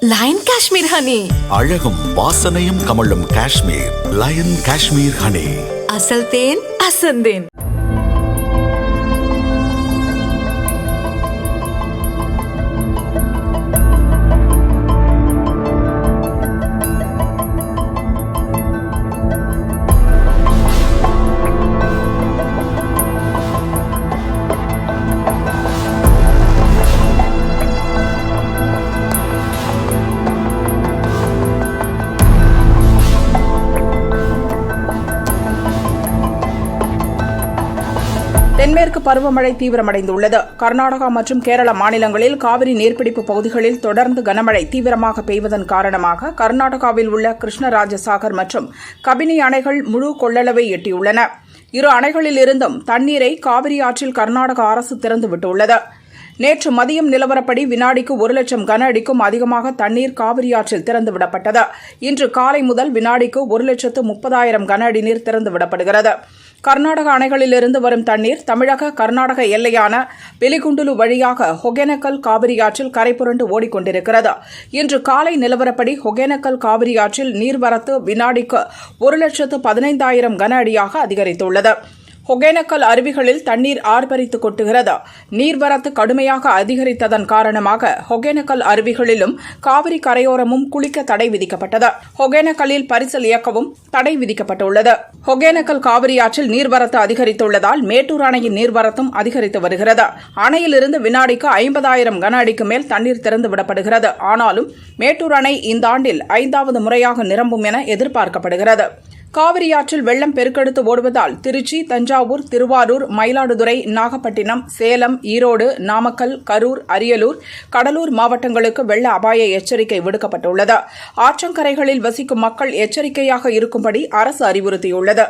Line Kashmir honey அழகும் வாசனையும் கமழும் காஷ்மீர். லயன் காஷ்மீர் ஹனி அசல் தேன் அசந்தேன். தென்மேற்கு பருவமழை தீவிரமடைந்துள்ளது. கர்நாடகா மற்றும் கேரள மாநிலங்களில் காவிரி நீர்பிடிப்பு பகுதிகளில் தொடர்ந்து கனமழை தீவிரமாக பெய்வதன் காரணமாக கர்நாடகாவில் உள்ள கிருஷ்ணராஜசாகர் மற்றும் கபினி அணைகள் முழு கொள்ளளவை எட்டியுள்ளன. இரு அணைகளிலிருந்தும் தண்ணீரை காவிரி ஆற்றில் கர்நாடக அரசு திறந்துவிட்டுள்ளது நேற்று மதியம் நிலவரப்படி வினாடிக்கு ஒரு லட்சம் கன அடிக்கும் அதிகமாக தண்ணீர் காவிரி ஆற்றில் திறந்துவிடப்பட்டது இன்று காலை முதல் வினாடிக்கு ஒரு லட்சத்து முப்பதாயிரம் கன அடி நீர் திறந்துவிடப்படுகிறது கர்நாடக அணைகளிலிருந்து வரும் தண்ணீர் தமிழக கர்நாடக எல்லையான பெலிகுண்டுலு வழியாக ஒகேனக்கல் காவிரியாற்றில் கரைபுரண்டு ஓடிக்கொண்டிருக்கிறது. இன்று காலை நிலவரப்படி ஒகேனக்கல் காவிரியாற்றில் நீர்வரத்து வினாடிக்கு ஒரு லட்சத்து பதினைந்தாயிரம் கன அடியாக அதிகரித்துள்ளது. ஒகேனக்கல் அருவிகளில் தண்ணீர் ஆர்ப்பரித்து கொட்டுகிறது. நீர்வரத்து கடுமையாக அதிகரித்ததன் காரணமாக ஒகேனக்கல் அருவிகளிலும் காவிரி கரையோரமும் குளிக்க தடை விதிக்கப்பட்டது. ஒகேனக்கல்லில் பரிசல் இயக்கவும் தடை விதிக்கப்பட்டுள்ளது. ஒகேனக்கல் காவிரி ஆற்றில் நீர்வரத்து அதிகரித்துள்ளதால் மேட்டூர் அணையின் நீர்வரத்தும் அதிகரித்து வருகிறது. அணையிலிருந்து வினாடிக்கு ஐம்பதாயிரம் கன அடிக்கு மேல் தண்ணீர் திறந்து விடப்படுகிறது. ஆனாலும் மேட்டூர் அணை இந்த ஆண்டில் ஐந்தாவது முறையாக நிரம்பும் என எதிர்பார்க்கப்படுகிறது. காவிரி ஆற்றில் வெள்ளம் பெருக்கெடுத்து ஓடுவதால் திருச்சி தஞ்சாவூர் திருவாரூர் மயிலாடுதுறை நாகப்பட்டினம் சேலம் ஈரோடு நாமக்கல் கரூர் அரியலூர் கடலூர் மாவட்டங்களுக்கு வெள்ள அபாய எச்சரிக்கை விடுக்கப்பட்டுள்ளது. ஆற்றங்கரைகளில் வசிக்கும் மக்கள் எச்சரிக்கையாக இருக்கும்படி அரசு அறிவுறுத்தியுள்ளது.